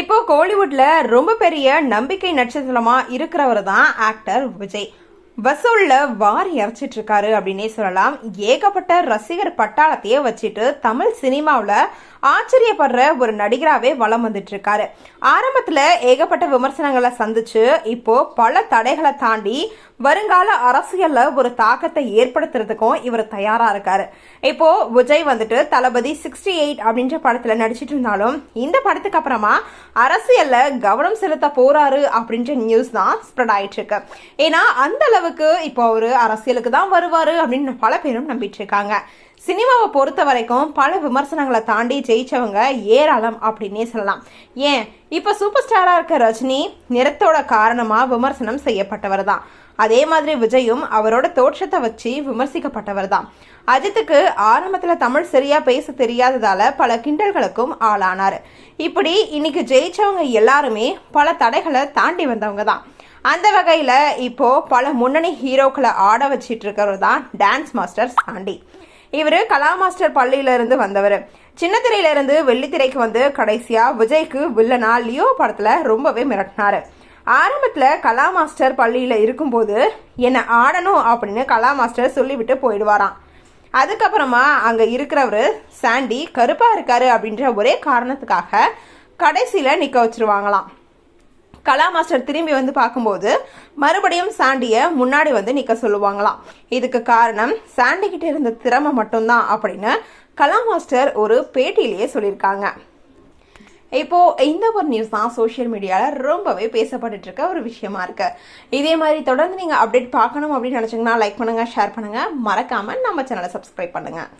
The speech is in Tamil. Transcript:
இப்போ கோலிவுட்ல ரொம்ப பெரிய நம்பிக்கை நட்சத்திரமா இருக்கிறவர் தான் ஆக்டர் விஜய். வசூல்ல வாரி இறைச்சிட்டு இருக்காரு அப்படின்னே சொல்லலாம். ஏகப்பட்ட ரசிகர் பட்டாளத்தையே வச்சுட்டு தமிழ் சினிமாவில் ஆச்சரியப்படுற ஒரு நடிகராகவே வலம் வந்துட்டு இருக்காரு ஏகப்பட்ட விமர்சனங்களை சந்திச்சு இப்போ பல தடைகளை தாண்டி வருங்கால அரசியலில் ஒரு தாக்கத்தை ஏற்படுத்துறதுக்கும் இவர் தயாராக இருக்காரு. இப்போ விஜய் வந்துட்டு தளபதி சிக்ஸ்டி எயிட் அப்படின்ற படத்தில் நடிச்சிட்டு இருந்தாலும் இந்த படத்துக்கு அப்புறமா அரசியலில் கவனம் செலுத்த போறாரு அப்படின்ற நியூஸ் தான் ஸ்ப்ரெட் ஆயிட்டு இருக்கு ஏன்னா அந்த அளவுக்கு இப்போ அவர் அரசியலுக்கு தான் வருவார் அப்படின்னு பல பேரும் நம்பிட்டு இருக்காங்க சினிமாவை பொறுத்த வரைக்கும் பல விமர்சனங்களை தாண்டி ஜெயிச்சவங்க ஏராளம் அப்படின்னே சொல்லலாம். ஏன்? இப்போ சூப்பர் ஸ்டாராக இருக்க ரஜினி நிறத்தோட காரணமாக விமர்சனம் செய்யப்பட்டவர் தான். அதே மாதிரி விஜயும் அவரோட தோற்றத்தை வச்சு விமர்சிக்கப்பட்டவர் தான். அஜித்துக்கு ஆரம்பத்தில் தமிழ் சரியாக பேச தெரியாததால் பல கிண்டல்களுக்கும் ஆளானார். இப்படி இன்னைக்கு ஜெயிச்சவங்க எல்லாருமே பல தடைகளை தாண்டி வந்தவங்க தான். அந்த வகையில் இப்போ பல முன்னணி ஹீரோக்களை ஆட வச்சிட்டு இருக்கிறவர் தான் டான்ஸ் மாஸ்டர் சாண்டி. இவர் கலா மாஸ்டர் பள்ளியிலேருந்து வந்தவர். சின்ன திரையிலேருந்து வெள்ளித்திரைக்கு வந்து கடைசியாக விஜய்க்கு வில்லனா லியோ படத்தில் ரொம்பவே மிரட்டினார். ஆரம்பத்தில் கலா மாஸ்டர் பள்ளியில் இருக்கும்போது என்னை ஆடணும் அப்படின்னு கலா மாஸ்டர் சொல்லிவிட்டு போயிடுவாராம். அதுக்கப்புறமா அங்கே இருக்கிறவர் சாண்டி கருப்பாக இருக்காரு அப்படின்ற ஒரே காரணத்துக்காக கடைசியில் நிற்க வச்சிருவாங்களாம். கலா மாஸ்டர் திரும்பி வந்து பார்க்கும்போது மறுபடியும் சாண்டியை முன்னாடி வந்து நிற்க சொல்லுவாங்களாம். இதுக்கு காரணம் சாண்டி கிட்ட இருந்த திறமை மட்டும்தான் அப்படின்னு கலா மாஸ்டர் ஒரு பேட்டியிலேயே சொல்லியிருக்காங்க. இப்போ இந்த ஒரு நியூஸ் தான் சோஷியல் மீடியாவில் ரொம்பவே பேசப்பட்டுட்டு இருக்க ஒரு விஷயமா இருக்கு. இதே மாதிரி தொடர்ந்து நீங்கள் அப்டேட் பார்க்கணும் அப்படின்னு நினச்சிங்கன்னா லைக் பண்ணுங்கள் ஷேர் பண்ணுங்கள் மறக்காமல் நம்ம சேனலை சப்ஸ்கிரைப் பண்ணுங்கள்